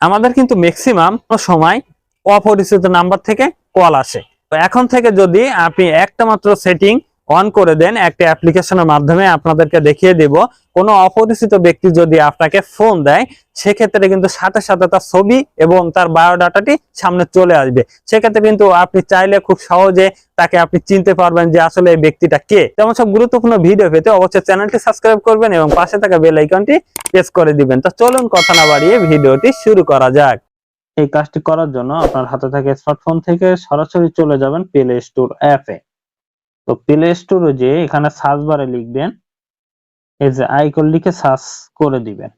আমাদের কিন্তু ম্যাক্সিমাম সময় অপরিচিত নাম্বার থেকে কল আসে। তো এখন থেকে যদি আপনি একটা মাত্র সেটিং অন করে দেন একটা অ্যাপ্লিকেশনের মাধ্যমে আপনাদেরকে দেখিয়ে দেব। কোনো অপরিচিত ব্যক্তি যদি আপনাকে ফোন দেয়, সেক্ষেত্রে কিন্তু সাথে সাথে তার ছবি এবং তার বায়োডাটাটি সামনে চলে আসবে। সেক্ষেত্রে কিন্তু আপনি চাইলে খুব সহজে তাকে আপনি চিনতে পারবেন যে আসলে এই ব্যক্তিটা কে। তেমন সব গুরুত্বপূর্ণ ভিডিও পেতে অবশ্যই চ্যানেলটি সাবস্ক্রাইব করবেন এবং পাশে থাকা বেল আইকনটি প্রেস করে দিবেন। তো চলুন কথা না বাড়িয়ে ভিডিওটি শুরু করা যাক। এই কাজটি করার জন্য আপনার হাতে থাকে স্মার্টফোন থেকে সরাসরি চলে যাবেন প্লে স্টোর অ্যাপে তো প্লে স্টোরে যে এখানে সার্চ বারে লিখবেন, এই যে আইকন লিখে সার্চ করে দিবেন।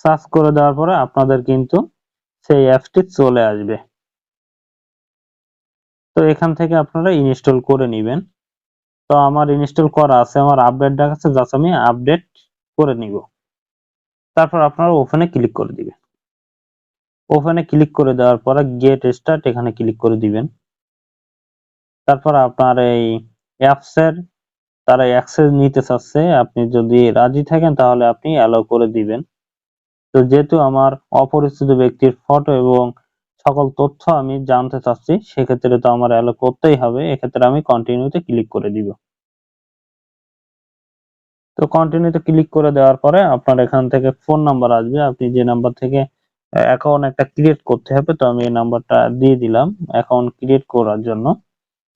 সার্চ করে দেওয়ার পরে আপনাদের কিন্তু সেই অ্যাপটি চলে আসবে। তো এখান থেকে আপনারা ইনস্টল করে নেবেন। তো আমার ইনস্টল করা আছে, আমার আপডেট দেখাচ্ছে জাস্ট আমি আপডেট করে নিব। তারপর আপনারা ওপেনে ক্লিক করে দিবেন। ওপেনে ক্লিক করে দেওয়ার পরে গেট স্টার্ট এখানে ক্লিক করে দিবেন। তারপর আপনার এই অ্যাপসের তারা অ্যাক্সেস নিতে চাচ্ছে, আপনি যদি রাজি থাকেন তাহলে আপনি অ্যালাউ করে দিবেন। তো যেহেতু আমার অপরিচিত ব্যক্তির ফটো এবং সকল তথ্য আমি জানতে চাচ্ছি, সেক্ষেত্রে তো আমার অ্যালাউ করতেই হবে, এক্ষেত্রে আমি কন্টিনিউতে ক্লিক করে দিব। তো কন্টিনিউতে ক্লিক করে দেওয়ার পরে আপনার এখান থেকে ফোন নাম্বার আসবে, আপনি যে নাম্বার থেকে অ্যাকাউন্ট একটা ক্রিয়েট করতে হবে, তো আমি এই নাম্বারটা দিয়ে দিলাম অ্যাকাউন্ট ক্রিয়েট করার জন্য।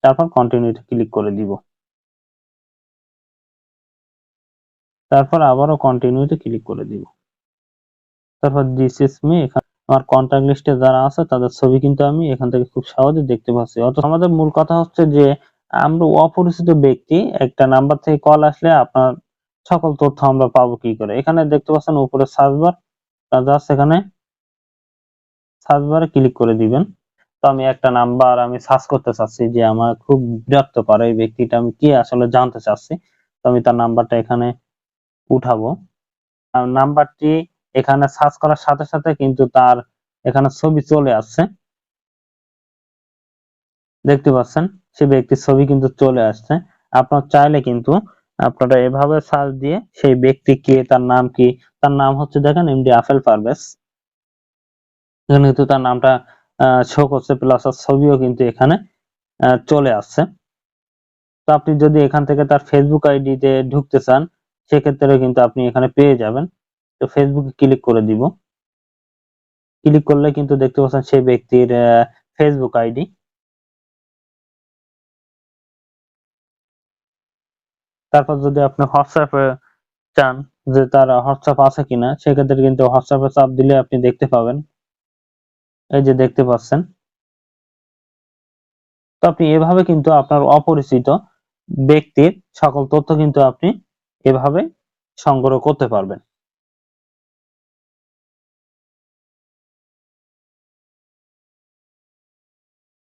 তারপর কন্টিনিউতে ক্লিক করে দিব। তারপর আবারও কন্টিনিউতে ক্লিক করে দিব। তারপর দিস ইজ মি এখানে আমার কন্ট্যাক্ট লিস্টে যারা আছে, তাদের ছবি কিন্তু আমি এখান থেকে খুব সহজে দেখতে পাচ্ছি। অথচ আমাদের মূল কথা হচ্ছে যে, আমরা অপরিচিত ব্যক্তি, একটা নাম্বার থেকে কল আসলে আপনার সকল তথ্য আমরা পাবো কি করে? এখানে দেখতে পাচ্ছেন উপরে সার্চ বার এখানে সার্চ বারে ক্লিক করে দিবেন। তো আমি একটা নাম্বার আমি সার্চ করতে চাচ্ছি যে আমার খুব বিরক্ত করে এই ব্যক্তিটা, আমি কি আসলে জানতে চাচ্ছি? তো আমি তার নাম্বারটা এখানে উঠাবো। নাম্বারটি এখানে সার্চ করার সাথে সাথে কিন্তু তার এখানে ছবি চলে আসছে। দেখতে পাচ্ছেন? সে ব্যক্তির ছবি কিন্তু চলে আসছে। আপনার চাইলে কিন্তু আপনারা এভাবে সার্চ দিয়ে সেই ব্যক্তি কে, তার নাম কি? তার নাম হচ্ছে দেখেন এমডি আফেল পারভেজ কিন্তু তার নামটা শো করছে প্লাস আর ছবিও কিন্তু এখানে চলে আসছে। তো আপনি যদি এখান থেকে তার ফেসবুক আইডিতে ঢুকতে চান সেক্ষেত্রে কিন্তু আপনি এখানে পেয়ে যাবেন। তো ফেসবুকে ক্লিক করে দিব। ক্লিক করলে কিন্তু দেখতে পাচ্ছেন সেই ব্যক্তির ফেসবুক আইডি তারপর যদি আপনি হোয়াটসঅ্যাপে চান যে তার হোয়াটসঅ্যাপ আছে কিনা, সেক্ষেত্রে কিন্তু হোয়াটসঅ্যাপে চাপ দিলে আপনি দেখতে পাবেন। এই যে দেখতে পাচ্ছেন। তো আপনি এভাবে কিন্তু আপনার অপরিচিত ব্যক্তির সকল তথ্য কিন্তু আপনি এভাবে সংগ্রহ করতে পারবেন।